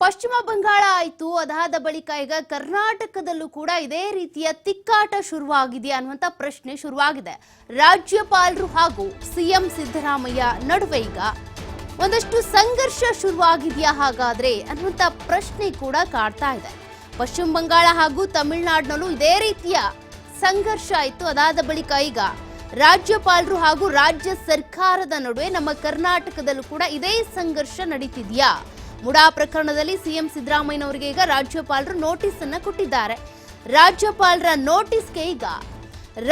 ಪಶ್ಚಿಮ ಬಂಗಾಳ ಆಯಿತು, ಅದಾದ ಬಳಿಕ ಈಗ ಕರ್ನಾಟಕದಲ್ಲೂ ಕೂಡ ಇದೇ ರೀತಿಯ ತಿಕ್ಕಾಟ ಶುರುವಾಗಿದೆ ಅನ್ನುವಂತ ಪ್ರಶ್ನೆ ಶುರುವಾಗಿದೆ. ರಾಜ್ಯಪಾಲರು ಹಾಗೂ ಸಿಎಂ ಸಿದ್ದರಾಮಯ್ಯ ನಡುವೆ ಈಗ ಒಂದಷ್ಟು ಸಂಘರ್ಷ ಶುರುವಾಗಿದೆಯಾ ಹಾಗಾದ್ರೆ ಅನ್ನುವಂತ ಪ್ರಶ್ನೆ ಕೂಡ ಕಾಡ್ತಾ ಇದೆ. ಪಶ್ಚಿಮ ಬಂಗಾಳ ಹಾಗೂ ತಮಿಳುನಾಡಿನಲ್ಲೂ ಇದೇ ರೀತಿಯ ಸಂಘರ್ಷ ಆಯಿತು ಅದಾದ ಬಳಿಕ ಈಗ ರಾಜ್ಯಪಾಲರು ಹಾಗೂ ರಾಜ್ಯ ಸರ್ಕಾರದ ನಡುವೆ ನಮ್ಮ ಕರ್ನಾಟಕದಲ್ಲೂ ಕೂಡ ಇದೇ ಸಂಘರ್ಷ ನಡೀತಿದ್ಯಾ? ಮುಡಾ ಪ್ರಕರಣದಲ್ಲಿ ಸಿಎಂ ಸಿದ್ದರಾಮಯ್ಯನವರಿಗೆ ಈಗ ರಾಜ್ಯಪಾಲರು ನೋಟಿಸ್ ಅನ್ನ ಕೊಟ್ಟಿದ್ದಾರೆ. ರಾಜ್ಯಪಾಲರ ನೋಟಿಸ್ಗೆ ಈಗ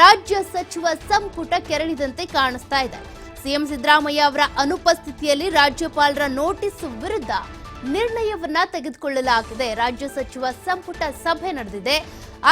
ರಾಜ್ಯ ಸಚಿವ ಸಂಪುಟ ಕೆರಳಿದಂತೆ ಕಾಣಿಸ್ತಾ ಇದೆ. ಸಿಎಂ ಸಿದ್ದರಾಮಯ್ಯ ಅವರ ಅನುಪಸ್ಥಿತಿಯಲ್ಲಿ ರಾಜ್ಯಪಾಲರ ನೋಟಿಸ್ ವಿರುದ್ಧ ನಿರ್ಣಯವನ್ನ ತೆಗೆದುಕೊಳ್ಳಲಾಗಿದೆ. ರಾಜ್ಯ ಸಚಿವ ಸಂಪುಟ ಸಭೆ ನಡೆದಿದೆ.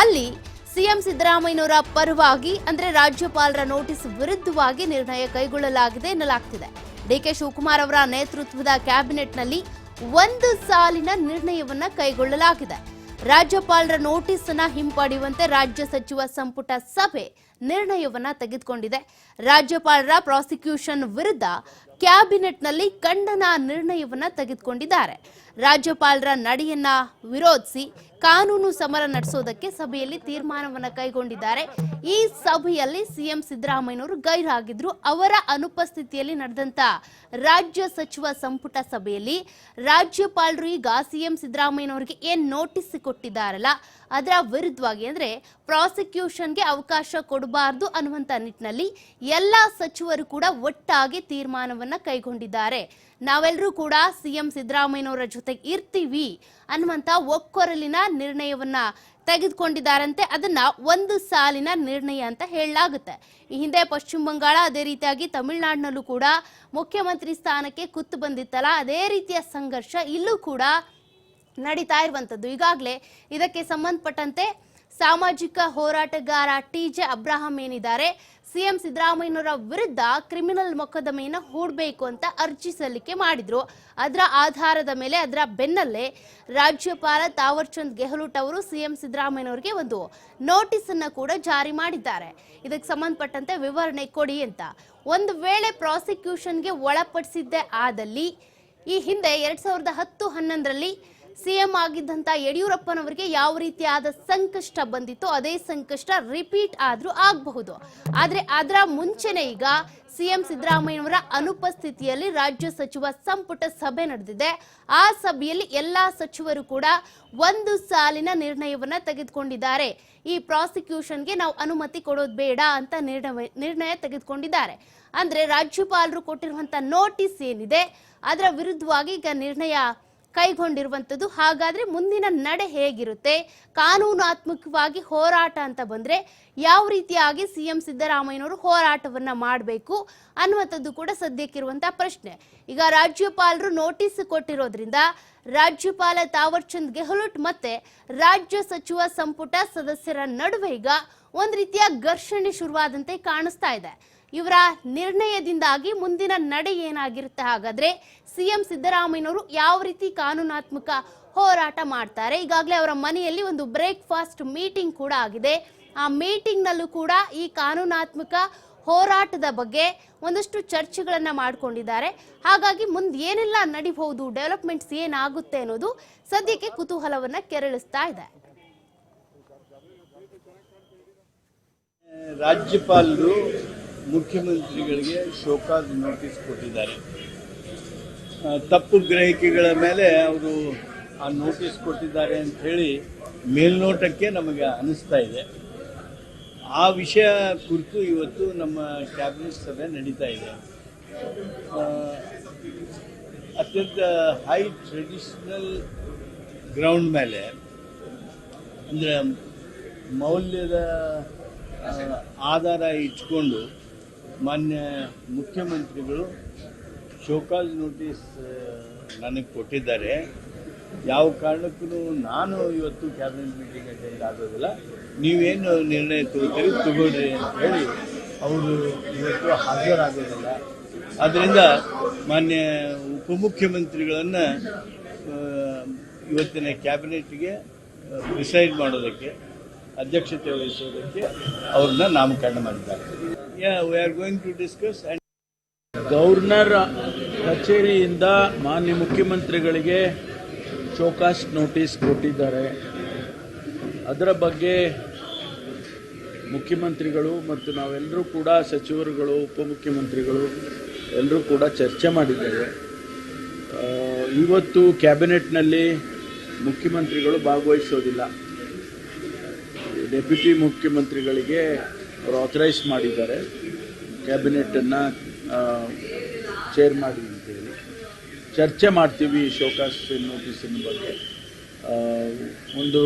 ಅಲ್ಲಿ ಸಿಎಂ ಸಿದ್ದರಾಮಯ್ಯನವರ ಪರವಾಗಿ ಅಂದ್ರೆ ರಾಜ್ಯಪಾಲರ ನೋಟಿಸ್ ವಿರುದ್ಧವಾಗಿ ನಿರ್ಣಯ ಕೈಗೊಳ್ಳಲಾಗಿದೆ ಎನ್ನಲಾಗ್ತಿದೆ. ಡಿಕೆ ಶಿವಕುಮಾರ್ ಅವರ ನೇತೃತ್ವದ ಕ್ಯಾಬಿನೆಟ್ನಲ್ಲಿ ಒಂದು ಸಾಲಿನ ನಿರ್ಣಯವನ್ನ ಕೈಗೊಳ್ಳಲಾಗಿದೆ. ರಾಜ್ಯಪಾಲರ ನೋಟಿಸ್ ಅನ್ನ ಹಿಂಪಡೆಯುವಂತೆ ರಾಜ್ಯ ಸಚಿವ ಸಂಪುಟ ಸಭೆ ನಿರ್ಣಯವನ್ನ ತೆಗೆದುಕೊಂಡಿದೆ. ರಾಜ್ಯಪಾಲರ ಪ್ರಾಸಿಕ್ಯೂಷನ್ ವಿರುದ್ಧ ಕ್ಯಾಬಿನೆಟ್ನಲ್ಲಿ ಖಂಡನ ನಿರ್ಣಯವನ್ನ ತೆಗೆದುಕೊಂಡಿದ್ದಾರೆ. ರಾಜ್ಯಪಾಲರ ನಡೆಯನ್ನ ವಿರೋಧಿಸಿ ಕಾನೂನು ಸಮರ ನಡೆಸೋದಕ್ಕೆ ಸಭೆಯಲ್ಲಿ ತೀರ್ಮಾನವನ್ನು ಕೈಗೊಂಡಿದ್ದಾರೆ. ಈ ಸಭೆಯಲ್ಲಿ ಸಿಎಂ ಸಿದ್ದರಾಮಯ್ಯನವರು ಗೈರಾಗಿದ್ರು. ಅವರ ಅನುಪಸ್ಥಿತಿಯಲ್ಲಿ ನಡೆದಂತ ರಾಜ್ಯ ಸಚಿವ ಸಂಪುಟ ಸಭೆಯಲ್ಲಿ ರಾಜ್ಯಪಾಲರು ಈಗ ಸಿಎಂ ಸಿದ್ದರಾಮಯ್ಯನವರಿಗೆ ಏನ್ ನೋಟಿಸ್ ಕೊಟ್ಟಿದ್ದಾರಲ್ಲ, ಅದರ ವಿರುದ್ಧವಾಗಿ ಅಂದ್ರೆ ಪ್ರಾಸಿಕ್ಯೂಷನ್ಗೆ ಅವಕಾಶ ಕೊಡಬಾರದು ಅನ್ನುವಂತ ನಿಟ್ಟಿನಲ್ಲಿ ಎಲ್ಲಾ ಸಚಿವರು ಕೂಡ ಒಟ್ಟಾಗಿ ತೀರ್ಮಾನವನ್ನ ಕೈಗೊಂಡಿದ್ದಾರೆ. ನಾವೆಲ್ಲರೂ ಕೂಡ ಸಿಎಂ ಸಿದ್ದರಾಮಯ್ಯನವರ ಜೊತೆಗೆ ಇರ್ತೀವಿ ಅನ್ನುವಂಥ ಒಕ್ಕೊರಲಿನ ನಿರ್ಣಯವನ್ನ ತೆಗೆದುಕೊಂಡಿದ್ದಾರಂತೆ. ಅದನ್ನ ಒಂದು ಸಾಲಿನ ನಿರ್ಣಯ ಅಂತ ಹೇಳಲಾಗುತ್ತೆ. ಈ ಹಿಂದೆ ಪಶ್ಚಿಮ ಬಂಗಾಳ ಅದೇ ರೀತಿಯಾಗಿ ತಮಿಳುನಾಡಿನಲ್ಲೂ ಕೂಡ ಮುಖ್ಯಮಂತ್ರಿ ಸ್ಥಾನಕ್ಕೆ ಕುತ್ತು ಬಂದಿತ್ತಲ್ಲ, ಅದೇ ರೀತಿಯ ಸಂಘರ್ಷ ಇಲ್ಲೂ ಕೂಡ ನಡೀತಾ ಇರುವಂಥದ್ದು. ಈಗಾಗಲೇ ಇದಕ್ಕೆ ಸಂಬಂಧಪಟ್ಟಂತೆ ಸಾಮಾಜಿಕ ಹೋರಾಟಗಾರ ಟಿ ಜೆ ಅಬ್ರಾಹಂ ಏನಿದ್ದಾರೆ? ಸಿಎಂ ಸಿದ್ದರಾಮಯ್ಯನವರ ವಿರುದ್ಧ ಕ್ರಿಮಿನಲ್ ಮೊಕದ್ದಮೆಯನ್ನು ಹೂಡಬೇಕು ಅಂತ ಅರ್ಜಿ ಸಲ್ಲಿಕೆ ಮಾಡಿದ್ರು. ಅದರ ಆಧಾರದ ಮೇಲೆ, ಅದರ ಬೆನ್ನಲ್ಲೇ ರಾಜ್ಯಪಾಲ ತಾವರ್ಚಂದ್ ಗೆಹ್ಲೋಟ್ ಅವರು ಸಿಎಂ ಸಿದ್ದರಾಮಯ್ಯನವರಿಗೆ ಒಂದು ನೋಟಿಸ್ ಅನ್ನ ಕೂಡ ಜಾರಿ ಮಾಡಿದ್ದಾರೆ. ಇದಕ್ಕೆ ಸಂಬಂಧಪಟ್ಟಂತೆ ವಿವರಣೆ ಕೊಡಿ ಅಂತ. ಒಂದು ವೇಳೆ ಪ್ರಾಸಿಕ್ಯೂಷನ್ಗೆ ಒಳಪಡಿಸಿದ್ದೇ ಆದಲ್ಲಿ, ಈ ಹಿಂದೆ ಎರಡ್ ಸಾವಿರದ ಹತ್ತು ಹನ್ನೊಂದರಲ್ಲಿ ಸಿಎಂ ಆಗಿದ್ದಂಥ ಯಡಿಯೂರಪ್ಪನವರಿಗೆ ಯಾವ ರೀತಿಯಾದ ಸಂಕಷ್ಟ ಬಂದಿತ್ತು ಅದೇ ಸಂಕಷ್ಟ ರಿಪೀಟ್ ಆದರೂ ಆಗಬಹುದು. ಆದರೆ ಅದರ ಮುಂಚೆನೇ ಈಗ ಸಿಎಂ ಸಿದ್ದರಾಮಯ್ಯನವರ ಅನುಪಸ್ಥಿತಿಯಲ್ಲಿ ರಾಜ್ಯ ಸಚಿವ ಸಂಪುಟ ಸಭೆ ನಡೆದಿದೆ. ಆ ಸಭೆಯಲ್ಲಿ ಎಲ್ಲಾ ಸಚಿವರು ಕೂಡ ಒಂದು ಸಾಲಿನ ನಿರ್ಣಯವನ್ನ ತೆಗೆದುಕೊಂಡಿದ್ದಾರೆ. ಈ ಪ್ರಾಸಿಕ್ಯೂಷನ್ಗೆ ನಾವು ಅನುಮತಿ ಕೊಡೋದು ಬೇಡ ಅಂತ ನಿರ್ಣಯ ನಿರ್ಣಯ ತೆಗೆದುಕೊಂಡಿದ್ದಾರೆ. ಅಂದ್ರೆ ರಾಜ್ಯಪಾಲರು ಕೊಟ್ಟಿರುವಂತ ನೋಟಿಸ್ ಏನಿದೆ, ಅದರ ವಿರುದ್ಧವಾಗಿ ಈಗ ನಿರ್ಣಯ ಕೈಗೊಂಡಿರುವಂಥದ್ದು. ಹಾಗಾದ್ರೆ ಮುಂದಿನ ನಡೆ ಹೇಗಿರುತ್ತೆ? ಕಾನೂನಾತ್ಮಕವಾಗಿ ಹೋರಾಟ ಅಂತ ಬಂದ್ರೆ ಯಾವ ರೀತಿಯಾಗಿ ಸಿಎಂ ಸಿದ್ದರಾಮಯ್ಯನವರು ಹೋರಾಟವನ್ನ ಮಾಡಬೇಕು ಅನ್ನುವಂಥದ್ದು ಕೂಡ ಸದ್ಯಕ್ಕಿರುವಂಥ ಪ್ರಶ್ನೆ. ಈಗ ರಾಜ್ಯಪಾಲರು ನೋಟಿಸ್ ಕೊಟ್ಟಿರೋದ್ರಿಂದ ರಾಜ್ಯಪಾಲ ತಾವರ್ಚಂದ್ ಗೆಹ್ಲೋಟ್ ಮತ್ತೆ ರಾಜ್ಯ ಸಚಿವ ಸಂಪುಟ ಸದಸ್ಯರ ನಡುವೆ ಈಗ ಒಂದು ರೀತಿಯ ಘರ್ಷಣೆ ಶುರುವಾದಂತೆ ಕಾಣಿಸ್ತಾ ಇದೆ. ಇವರ ನಿರ್ಣಯದಿಂದಾಗಿ ಮುಂದಿನ ನಡೆ ಏನಾಗಿರುತ್ತೆ ಹಾಗಾದ್ರೆ ಸಿಎಂ ಸಿದ್ದರಾಮಯ್ಯನವರು ಯಾವ ರೀತಿ ಕಾನೂನಾತ್ಮಕ ಹೋರಾಟ ಮಾಡ್ತಾರೆ? ಈಗಾಗಲೇ ಅವರ ಮನೆಯಲ್ಲಿ ಒಂದು ಬ್ರೇಕ್ಫಾಸ್ಟ್ ಮೀಟಿಂಗ್ ಕೂಡ ಆಗಿದೆ. ಆ ಮೀಟಿಂಗ್ನಲ್ಲೂ ಕೂಡ ಈ ಕಾನೂನಾತ್ಮಕ ಹೋರಾಟದ ಬಗ್ಗೆ ಒಂದಷ್ಟು ಚರ್ಚೆಗಳನ್ನು ಮಾಡಿಕೊಂಡಿದ್ದಾರೆ. ಹಾಗಾಗಿ ಮುಂದೆ ಏನೆಲ್ಲ ನಡಿಬಹುದು, ಡೆವಲಪ್ಮೆಂಟ್ಸ್ ಏನಾಗುತ್ತೆ ಅನ್ನೋದು ಸದ್ಯಕ್ಕೆ ಕುತೂಹಲವನ್ನ ಕೆರಳಿಸ್ತಾ ಇದೆ. ರಾಜ್ಯಪಾಲರು ಮುಖ್ಯಮಂತ್ರಿಗಳಿಗೆ ಶೋಕಾಸ್ ನೋಟಿಸ್ ಕೊಟ್ಟಿದ್ದಾರೆ. ತಪ್ಪು ಗ್ರಹಿಕೆಗಳ ಮೇಲೆ ಅವರು ಆ ನೋಟಿಸ್ ಕೊಟ್ಟಿದ್ದಾರೆ ಅಂತ ಹೇಳಿ ಮೇಲ್ನೋಟಕ್ಕೆ ನಮಗೆ ಅನಿಸ್ತಾ ಇದೆ. ಆ ವಿಷಯ ಕುರಿತು ಇವತ್ತು ನಮ್ಮ ಕ್ಯಾಬಿನೆಟ್ ಸಭೆ ನಡೀತಾ ಇದೆ. ಅತ್ಯಂತ ಹೈ ಟ್ರೆಡಿಷನಲ್ ಗ್ರೌಂಡ್ ಮೇಲೆ, ಅಂದರೆ ಮೌಲ್ಯದ ಆಧಾರ ಇಟ್ಕೊಂಡು ಮಾನ್ಯ ಮುಖ್ಯಮಂತ್ರಿಗಳು ಶೋಕಾಸ್ ನೋಟಿಸ್ ನನಗೆ ಕೊಟ್ಟಿದ್ದಾರೆ. ಯಾವ ಕಾರಣಕ್ಕೂ ನಾನು ಇವತ್ತು ಕ್ಯಾಬಿನೆಟ್ ಮೀಟಿಂಗ್ ಅಟೆಂಡ್ ಆಗೋದಿಲ್ಲ. ನೀವೇನು ನಿರ್ಣಯ ತಗೋತೀರಿ, ತಗೊಳ್ರಿ ಅಂತ ಹೇಳಿ ಅವರು ಇವತ್ತು ಹಾಜರಾಗೋದಿಲ್ಲ. ಆದ್ದರಿಂದ ಮಾನ್ಯ ಉಪಮುಖ್ಯಮಂತ್ರಿಗಳನ್ನು ಇವತ್ತಿನ ಕ್ಯಾಬಿನೆಟ್ಗೆ ಡಿಸೈಡ್ ಮಾಡೋದಕ್ಕೆ ಅಧ್ಯಕ್ಷತೆ ವಹಿಸುವುದಕ್ಕೆ ಅವ್ರನ್ನ ನಾಮಕರಣ ಮಾಡಿದ್ದಾರೆ. Yeah we are going to discuss and governor ಕಚೇರಿಯಿಂದ ಮಾನ್ಯ ಮುಖ್ಯಮಂತ್ರಿಗಳಿಗೆ ಶೋಕಾಸ್ ನೋಟಿಸ್ ಕೊಟ್ಟಿದ್ದಾರೆ. ಅದರ ಬಗ್ಗೆ ಮುಖ್ಯಮಂತ್ರಿಗಳು ಮತ್ತು ನಾವೆಲ್ಲರೂ ಕೂಡ ಸಚಿವರುಗಳು ಉಪಮುಖ್ಯಮಂತ್ರಿಗಳು ಎಲ್ಲರೂ ಕೂಡ ಚರ್ಚೆ ಮಾಡಿದ್ದೇವೆ. ಇವತ್ತು ಕ್ಯಾಬಿನೆಟ್ನಲ್ಲಿ ಮುಖ್ಯಮಂತ್ರಿಗಳು ಭಾಗವಹಿಸೋದಿಲ್ಲ. ಡೆಪ್ಯೂಟಿ ಮುಖ್ಯಮಂತ್ರಿಗಳಿಗೆ ಅವರು ಆಥರೈಸ್ ಮಾಡಿದ್ದಾರೆ. ಕ್ಯಾಬಿನೆಟನ್ನು ಚೇರ್ ಮಾಡಿ ಅಂತೇಳಿ ಚರ್ಚೆ ಮಾಡ್ತೀವಿ ಶೋಕಾಸ್ ನೋಟಿಸಿನ ಬಗ್ಗೆ. ಒಂದು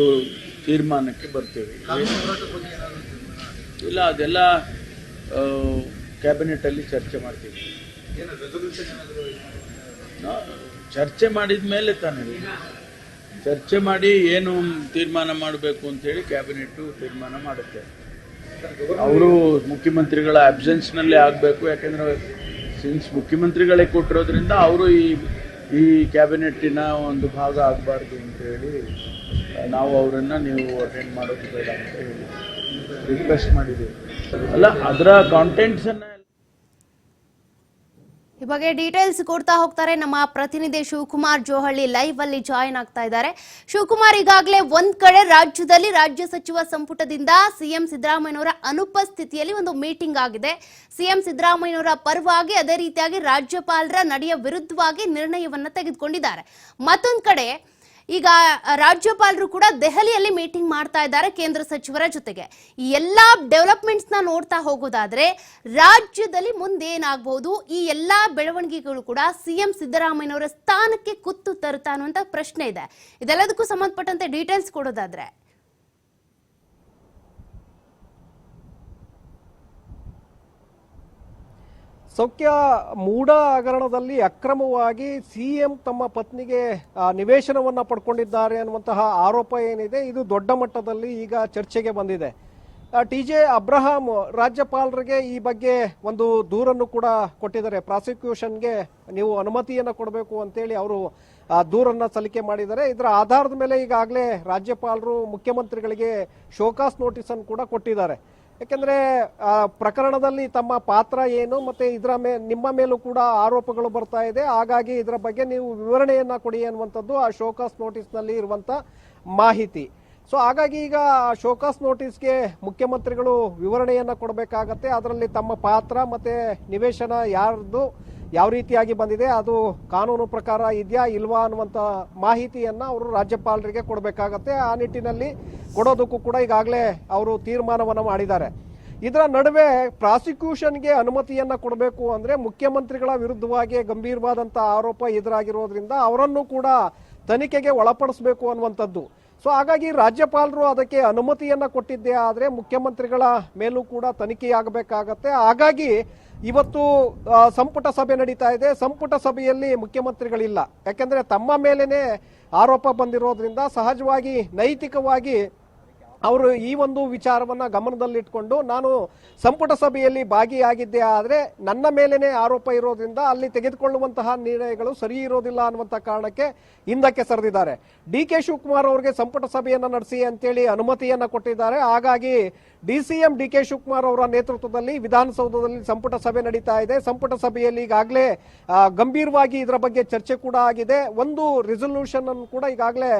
ತೀರ್ಮಾನಕ್ಕೆ ಬರ್ತೇವೆ. ಇಲ್ಲ ಅದೆಲ್ಲ ಕ್ಯಾಬಿನೆಟಲ್ಲಿ ಚರ್ಚೆ ಮಾಡ್ತೀವಿ. ಚರ್ಚೆ ಮಾಡಿದ ಮೇಲೆ ತಾನೇ. ಚರ್ಚೆ ಮಾಡಿ ಏನು ತೀರ್ಮಾನ ಮಾಡಬೇಕು ಅಂತೇಳಿ ಕ್ಯಾಬಿನೆಟ್ ತೀರ್ಮಾನ ಮಾಡುತ್ತೆ. ಅವರು ಮುಖ್ಯಮಂತ್ರಿಗಳ ಅಬ್ಸೆನ್ಸ್ನಲ್ಲೇ ಆಗಬೇಕು, ಯಾಕಂದ್ರೆ ಸಿನ್ಸ್ ಮುಖ್ಯಮಂತ್ರಿಗಳೇ ಕೊಟ್ಟಿರೋದ್ರಿಂದ ಅವರು ಈ ಈ ಕ್ಯಾಬಿನೆಟ್ಟಿನ ಒಂದು ಭಾಗ ಆಗಬಾರ್ದು ಅಂತೇಳಿ ನಾವು ಅವರನ್ನು ನೀವು ಅಟೆಂಡ್ ಮಾಡೋದು ಬೇಡ ಅಂತ ಹೇಳಿ ರಿಕ್ವೆಸ್ಟ್ ಮಾಡಿದ್ದೀವಿ. ಅಲ್ಲ, ಅದರ ಕಾಂಟೆಂಟ್ಸನ್ನು ಈ ಬಗ್ಗೆ ಡೀಟೇಲ್ಸ್ ಕೊಡ್ತಾ ಹೋಗ್ತಾರೆ ನಮ್ಮ ಪ್ರತಿನಿಧಿ ಶಿವಕುಮಾರ್ ಜೋಹಳ್ಳಿ ಲೈವ್ ಅಲ್ಲಿ ಜಾಯಿನ್ ಆಗ್ತಾ ಇದ್ದಾರೆ. ಶಿವಕುಮಾರ್, ಈಗಾಗಲೇ ಒಂದ್ ಕಡೆ ರಾಜ್ಯದಲ್ಲಿ ರಾಜ್ಯ ಸಚಿವ ಸಂಪುಟದಿಂದ ಸಿಎಂ ಸಿದ್ದರಾಮಯ್ಯನವರ ಅನುಪಸ್ಥಿತಿಯಲ್ಲಿ ಒಂದು ಮೀಟಿಂಗ್ ಆಗಿದೆ. ಸಿಎಂ ಸಿದ್ದರಾಮಯ್ಯನವರ ಪರವಾಗಿ ಅದೇ ರೀತಿಯಾಗಿ ರಾಜ್ಯಪಾಲರ ನಡೆಯ ವಿರುದ್ಧವಾಗಿ ನಿರ್ಣಯವನ್ನ ತೆಗೆದುಕೊಂಡಿದ್ದಾರೆ. ಮತ್ತೊಂದು ಕಡೆ ಈಗ ರಾಜ್ಯಪಾಲರು ಕೂಡ ದೆಹಲಿಯಲ್ಲಿ ಮೀಟಿಂಗ್ ಮಾಡ್ತಾ ಇದ್ದಾರೆ ಕೇಂದ್ರ ಸಚಿವರ ಜೊತೆಗೆ. ಈ ಎಲ್ಲ ಡೆವಲಪ್ಮೆಂಟ್ಸ್ನ ನೋಡ್ತಾ ಹೋಗೋದಾದ್ರೆ ರಾಜ್ಯದಲ್ಲಿ ಮುಂದೇನಾಗಬಹುದು? ಈ ಎಲ್ಲ ಬೆಳವಣಿಗೆಗಳು ಕೂಡ ಸಿಎಂ ಸಿದ್ದರಾಮಯ್ಯನವರ ಸ್ಥಾನಕ್ಕೆ ಕುತ್ತು ತರುತ್ತಾ ಅನ್ನುವಂತ ಪ್ರಶ್ನೆ ಇದೆ. ಇದೆಲ್ಲದಕ್ಕೂ ಸಂಬಂಧಪಟ್ಟಂತೆ ಡೀಟೇಲ್ಸ್ ಕೊಡೋದಾದ್ರೆ. ಸೌಖ್ಯ ಮೂಡ ಹಗರಣದಲ್ಲಿ ಅಕ್ರಮವಾಗಿ ಸಿಎಂ ತಮ್ಮ ಪತ್ನಿಗೆ ನಿವೇಶನವನ್ನು ಪಡ್ಕೊಂಡಿದ್ದಾರೆ ಅನ್ನುವಂತಹ ಆರೋಪ ಏನಿದೆ, ಇದು ದೊಡ್ಡ ಮಟ್ಟದಲ್ಲಿ ಈಗ ಚರ್ಚೆಗೆ ಬಂದಿದೆ. ಟಿ ಜೆ ಅಬ್ರಹಾಂ ರಾಜ್ಯಪಾಲರಿಗೆ ಈ ಬಗ್ಗೆ ಒಂದು ದೂರನ್ನು ಕೂಡ ಕೊಟ್ಟಿದ್ದಾರೆ. ಪ್ರಾಸಿಕ್ಯೂಷನ್ಗೆ ನೀವು ಅನುಮತಿಯನ್ನು ಕೊಡಬೇಕು ಅಂತೇಳಿ ಅವರು ದೂರನ್ನ ಸಲ್ಲಿಕೆ ಮಾಡಿದ್ದಾರೆ. ಇದರ ಆಧಾರದ ಮೇಲೆ ಈಗಾಗಲೇ ರಾಜ್ಯಪಾಲರು ಮುಖ್ಯಮಂತ್ರಿಗಳಿಗೆ ಶೋಕಾಸ್ ನೋಟಿಸನ್ನು ಕೂಡ ಕೊಟ್ಟಿದ್ದಾರೆ. ಯಾಕೆಂದ್ರೆ ಪ್ರಕರಣದಲ್ಲಿ ತಮ್ಮ ಪಾತ್ರ ಏನು ಮತ್ತೆ ಇದರ ಮೇ, ನಿಮ್ಮ ಮೇಲೂ ಕೂಡ ಆರೋಪಗಳು ಬರ್ತಾ ಇದೆ. ಹಾಗಾಗಿ ಇದರ ಬಗ್ಗೆ ನೀವು ವಿವರಣೆಯನ್ನ ಕೊಡಿ ಅನ್ನುವಂಥದ್ದು ಆ ಶೋಕಾಸ್ ನೋಟಿಸ್ನಲ್ಲಿ ಇರುವಂತ ಮಾಹಿತಿ. ಸೊ, ಹಾಗಾಗಿ ಈಗ ಶೋಕಾಸ್ ನೋಟಿಸ್ಗೆ ಮುಖ್ಯಮಂತ್ರಿಗಳು ವಿವರಣೆಯನ್ನ ಕೊಡಬೇಕಾಗತ್ತೆ. ಅದರಲ್ಲಿ ತಮ್ಮ ಪಾತ್ರ ಮತ್ತೆ ನಿವೇಶನ ಯಾರ್ದು ಯಾವ ರೀತಿಯಾಗಿ ಬಂದಿದೆ, ಅದು ಕಾನೂನು ಪ್ರಕಾರ ಇದೆಯಾ ಇಲ್ವಾ ಅನ್ನುವಂಥ ಮಾಹಿತಿಯನ್ನು ಅವರು ರಾಜ್ಯಪಾಲರಿಗೆ ಕೊಡಬೇಕಾಗತ್ತೆ. ಆ ನಿಟ್ಟಿನಲ್ಲಿ ಕೊಡೋದಕ್ಕೂ ಕೂಡ ಈಗಾಗಲೇ ಅವರು ತೀರ್ಮಾನವನ್ನು ಮಾಡಿದ್ದಾರೆ. ಇದರ ನಡುವೆ ಪ್ರಾಸಿಕ್ಯೂಷನ್ಗೆ ಅನುಮತಿಯನ್ನ ಕೊಡಬೇಕು ಅಂದ್ರೆ ಮುಖ್ಯಮಂತ್ರಿಗಳ ವಿರುದ್ಧವಾಗಿ ಗಂಭೀರವಾದಂಥ ಆರೋಪ ಎದುರಾಗಿರೋದ್ರಿಂದ ಅವರನ್ನು ಕೂಡ ತನಿಖೆಗೆ ಒಳಪಡಿಸಬೇಕು ಅನ್ನುವಂಥದ್ದು. ಸೊ ಹಾಗಾಗಿ ರಾಜ್ಯಪಾಲರು ಅದಕ್ಕೆ ಅನುಮತಿಯನ್ನ ಕೊಟ್ಟಿದ್ದೇ ಆದ್ರೆ ಮುಖ್ಯಮಂತ್ರಿಗಳ ಮೇಲೂ ಕೂಡ ತನಿಖೆಯಾಗಬೇಕಾಗತ್ತೆ. ಹಾಗಾಗಿ ಇವತ್ತು ಸಂಪುಟ ಸಭೆ ನಡೀತಾ ಇದೆ. ಸಂಪುಟ ಸಭೆಯಲ್ಲಿ ಮುಖ್ಯಮಂತ್ರಿಗಳಿಲ್ಲ. ಯಾಕೆಂದರೆ ತಮ್ಮ ಮೇಲೇ ಆರೋಪ ಬಂದಿರೋದ್ರಿಂದ ಸಹಜವಾಗಿ, ನೈತಿಕವಾಗಿ ಅವರು ಈ ಒಂದು ವಿಚಾರವನ್ನ ಗಮನದಲ್ಲಿಟ್ಕೊಂಡು ನಾನು ಸಂಪುಟ ಸಭೆಯಲ್ಲಿ ಭಾಗಿಯಾಗಿದ್ದೆ ಆದರೆ ನನ್ನ ಮೇಲೇನೆ ಆರೋಪ ಇರೋದ್ರಿಂದ ಅಲ್ಲಿ ತೆಗೆದುಕೊಳ್ಳುವಂತಹ ನಿರ್ಣಯಗಳು ಸರಿ ಇರೋದಿಲ್ಲ ಅನ್ನುವಂಥ ಕಾರಣಕ್ಕೆ ಹಿಂದಕ್ಕೆ ಸರಿದಿದ್ದಾರೆ. ಡಿ ಕೆ ಶಿವಕುಮಾರ್ ಅವರಿಗೆ ಸಂಪುಟ ಸಭೆಯನ್ನ ನಡೆಸಿ ಅಂತೇಳಿ ಅನುಮತಿಯನ್ನ ಕೊಟ್ಟಿದ್ದಾರೆ. ಹಾಗಾಗಿ D C M D K Shivakumar ಅವರ ನೇತೃತ್ವದಲ್ಲಿ ವಿಧಾನಸೌಧದಲ್ಲಿ ಸಂಪುಟ ಸಭೆ ನಡೀತಾ ಇದೆ. ಸಂಪುಟ ಸಭೆಯಲ್ಲಿ ಈಗಾಗಲೇ ಗಂಭೀರವಾಗಿ ಇದರ ಬಗ್ಗೆ ಚರ್ಚೆ ಕೂಡ ಆಗಿದೆ. ಒಂದು ರೆಸೊಲ್ಯೂಷನ್ ಅನ್ನು ಕೂಡ ಈಗಾಗಲೇ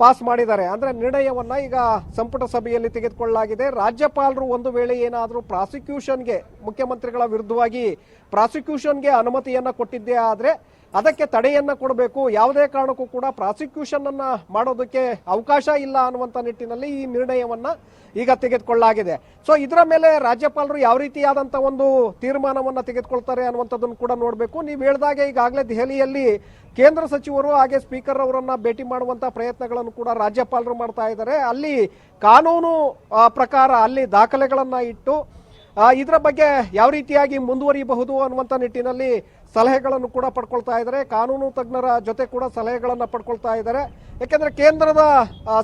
ಪಾಸ್ ಮಾಡಿದ್ದಾರೆ. ಅಂದ್ರೆ ನಿರ್ಣಯವನ್ನ ಈಗ ಸಂಪುಟ ಸಭೆಯಲ್ಲಿ ತೆಗೆದುಕೊಳ್ಳಲಾಗಿದೆ. ರಾಜ್ಯಪಾಲರು ಒಂದು ವೇಳೆ ಏನಾದರೂ ಪ್ರಾಸಿಕ್ಯೂಷನ್ಗೆ ಮುಖ್ಯಮಂತ್ರಿಗಳ ವಿರುದ್ಧವಾಗಿ ಪ್ರಾಸಿಕ್ಯೂಷನ್ಗೆ ಅನುಮತಿಯನ್ನ ಕೊಟ್ಟಿದ್ದೇ ಆದ್ರೆ ಅದಕ್ಕೆ ತಡೆಯನ್ನ ಕೊಡಬೇಕು. ಯಾವುದೇ ಕಾರಣಕ್ಕೂ ಕೂಡ ಪ್ರಾಸಿಕ್ಯೂಷನ್ ಅನ್ನ ಮಾಡೋದಕ್ಕೆ ಅವಕಾಶ ಇಲ್ಲ ಅನ್ನುವಂತ ನಿಟ್ಟಿನಲ್ಲಿ ಈ ನಿರ್ಣಯವನ್ನ ಈಗ ತೆಗೆದುಕೊಳ್ಳಲಾಗಿದೆ. ಸೊ ಇದರ ಮೇಲೆ ರಾಜ್ಯಪಾಲರು ಯಾವ ರೀತಿಯಾದಂತ ಒಂದು ತೀರ್ಮಾನವನ್ನ ತೆಗೆದುಕೊಳ್ತಾರೆ ಅನ್ನುವಂಥದ್ದನ್ನು ಕೂಡ ನೋಡಬೇಕು. ನೀವು ಹೇಳಿದಾಗೆ ಈಗಾಗಲೇ ದೆಹಲಿಯಲ್ಲಿ ಕೇಂದ್ರ ಸಚಿವರು ಹಾಗೆ ಸ್ಪೀಕರ್ ಅವರನ್ನ ಭೇಟಿ ಮಾಡುವಂತ ಪ್ರಯತ್ನಗಳನ್ನು ಕೂಡ ರಾಜ್ಯಪಾಲರು ಮಾಡ್ತಾ ಇದ್ದಾರೆ. ಅಲ್ಲಿ ಕಾನೂನು ಪ್ರಕಾರ ಅಲ್ಲಿ ದಾಖಲೆಗಳನ್ನ ಇಟ್ಟು ಇದರ ಬಗ್ಗೆ ಯಾವ ರೀತಿಯಾಗಿ ಮುಂದುವರಿಯಬಹುದು ಅನ್ನುವಂಥ ನಿಟ್ಟಿನಲ್ಲಿ ಸಲಹೆಗಳನ್ನು ಕೂಡ ಪಡ್ಕೊಳ್ತಾ ಇದ್ದಾರೆ. ಕಾನೂನು ತಜ್ಞರ ಜೊತೆ ಕೂಡ ಸಲಹೆಗಳನ್ನು ಪಡ್ಕೊಳ್ತಾ ಇದ್ದಾರೆ. ಯಾಕೆಂದರೆ ಕೇಂದ್ರದ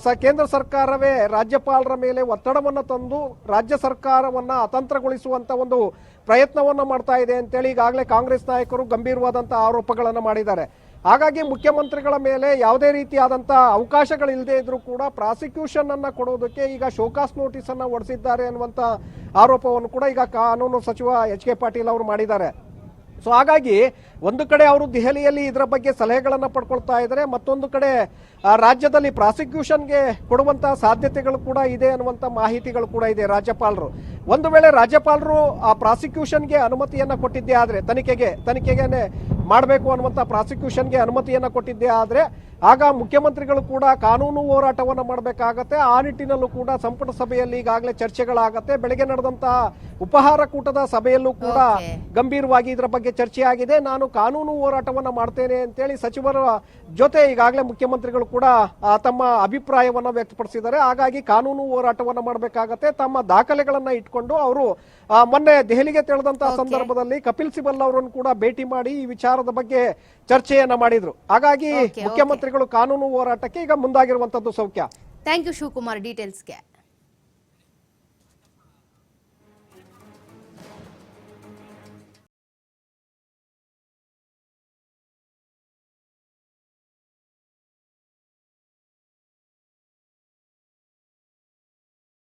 ಸ- ಕೇಂದ್ರ ಸರ್ಕಾರವೇ ರಾಜ್ಯಪಾಲರ ಮೇಲೆ ಒತ್ತಡವನ್ನು ತಂದು ರಾಜ್ಯ ಸರ್ಕಾರವನ್ನು ಅತಂತ್ರಗೊಳಿಸುವಂಥ ಒಂದು ಪ್ರಯತ್ನವನ್ನು ಮಾಡ್ತಾ ಇದೆ ಅಂತೇಳಿ ಈಗಾಗಲೇ ಕಾಂಗ್ರೆಸ್ ನಾಯಕರು ಗಂಭೀರವಾದಂಥ ಆರೋಪಗಳನ್ನು ಮಾಡಿದ್ದಾರೆ. ಹಾಗಾಗಿ ಮುಖ್ಯಮಂತ್ರಿಗಳ ಮೇಲೆ ಯಾವುದೇ ರೀತಿಯಾದಂಥ ಅವಕಾಶಗಳಿಲ್ಲದೆ ಇದ್ರೂ ಕೂಡ ಪ್ರಾಸಿಕ್ಯೂಷನ್ ಅನ್ನು ಕೊಡೋದಕ್ಕೆ ಈಗ ಶೋಕಾಸ್ ನೋಟಿಸನ್ನು ಹೊಡೆಸಿದ್ದಾರೆ ಅನ್ನುವಂಥ ಆರೋಪವನ್ನು ಕೂಡ ಈಗ ಕಾನೂನು ಸಚಿವ ಎಚ್ ಕೆ ಪಾಟೀಲ್ ಅವರು ಮಾಡಿದ್ದಾರೆ. ಸೊ ಹಾಗಾಗಿ ಒಂದು ಕಡೆ ಅವರು ದೆಹಲಿಯಲ್ಲಿ ಇದರ ಬಗ್ಗೆ ಸಲಹೆಗಳನ್ನು ಪಡ್ಕೊಳ್ತಾ ಇದ್ದಾರೆ, ಮತ್ತೊಂದು ಕಡೆ ರಾಜ್ಯದಲ್ಲಿ ಪ್ರಾಸಿಕ್ಯೂಷನ್ಗೆ ಕೊಡುವಂತಹ ಸಾಧ್ಯತೆಗಳು ಕೂಡ ಇದೆ ಅನ್ನುವಂಥ ಮಾಹಿತಿಗಳು ಕೂಡ ಇದೆ ರಾಜ್ಯಪಾಲರು. ಒಂದು ವೇಳೆ ರಾಜ್ಯಪಾಲರು ಆ ಪ್ರಾಸಿಕ್ಯೂಷನ್ಗೆ ಅನುಮತಿಯನ್ನು ಕೊಟ್ಟಿದ್ದೇ ಆದರೆ, ತನಿಖೆಗೆ ತನಿಖೆಗೆ ಮಾಡಬೇಕು ಅನ್ನುವಂಥ ಪ್ರಾಸಿಕ್ಯೂಷನ್ಗೆ ಅನುಮತಿಯನ್ನು ಕೊಟ್ಟಿದ್ದೇ ಆದ್ರೆ ಆಗ ಮುಖ್ಯಮಂತ್ರಿಗಳು ಕೂಡ ಕಾನೂನು ಹೋರಾಟವನ್ನು ಮಾಡಬೇಕಾಗತ್ತೆ. ಆ ನಿಟ್ಟಿನಲ್ಲೂ ಕೂಡ ಸಂಪುಟ ಸಭೆಯಲ್ಲಿ ಈಗಾಗಲೇ ಚರ್ಚೆಗಳಾಗತ್ತೆ. ಬೆಳಗ್ಗೆ ನಡೆದಂತಹ ಉಪಹಾರ ಕೂಟದ ಸಭೆಯಲ್ಲೂ ಕೂಡ ಗಂಭೀರವಾಗಿ ಇದರ ಬಗ್ಗೆ ಚರ್ಚೆಯಾಗಿದೆ. ನಾನು ಕಾನೂನು ಹೋರಾಟವನ್ನು ಮಾಡ್ತೇನೆ ಅಂತೇಳಿ ಸಚಿವರ ಜೊತೆ ಈಗಾಗಲೇ ಮುಖ್ಯಮಂತ್ರಿಗಳು ಕೂಡ ತಮ್ಮ ಅಭಿಪ್ರಾಯವನ್ನು ವ್ಯಕ್ತಪಡಿಸಿದ್ದಾರೆ. ಹಾಗಾಗಿ ಕಾನೂನು ಹೋರಾಟವನ್ನು ಮಾಡಬೇಕಾಗತ್ತೆ. ತಮ್ಮ ದಾಖಲೆಗಳನ್ನು ಇಟ್ಕೊಂಡು ಅವರು ಮೊನ್ನೆ ದೆಹಲಿಗೆ ತೆರಳದಂತಹ ಸಂದರ್ಭದಲ್ಲಿ ಕಪಿಲ್ ಸಿಬಲ್ ಅವರನ್ನು ಕೂಡ ಭೇಟಿ ಮಾಡಿ ಈ ವಿಚಾರದ ಬಗ್ಗೆ ಚರ್ಚೆಯನ್ನ ಮಾಡಿದ್ರು. ಹಾಗಾಗಿ. ಮುಖ್ಯಮಂತ್ರಿಗಳು ಕಾನೂನು ಹೋರಾಟಕ್ಕೆ ಈಗ ಮುಂದಾಗಿರುವಂತದ್ದು ಸೌಖ್ಯ. Thank you Shivakumar ಡೀಟೇಲ್ಸ್ಗೆ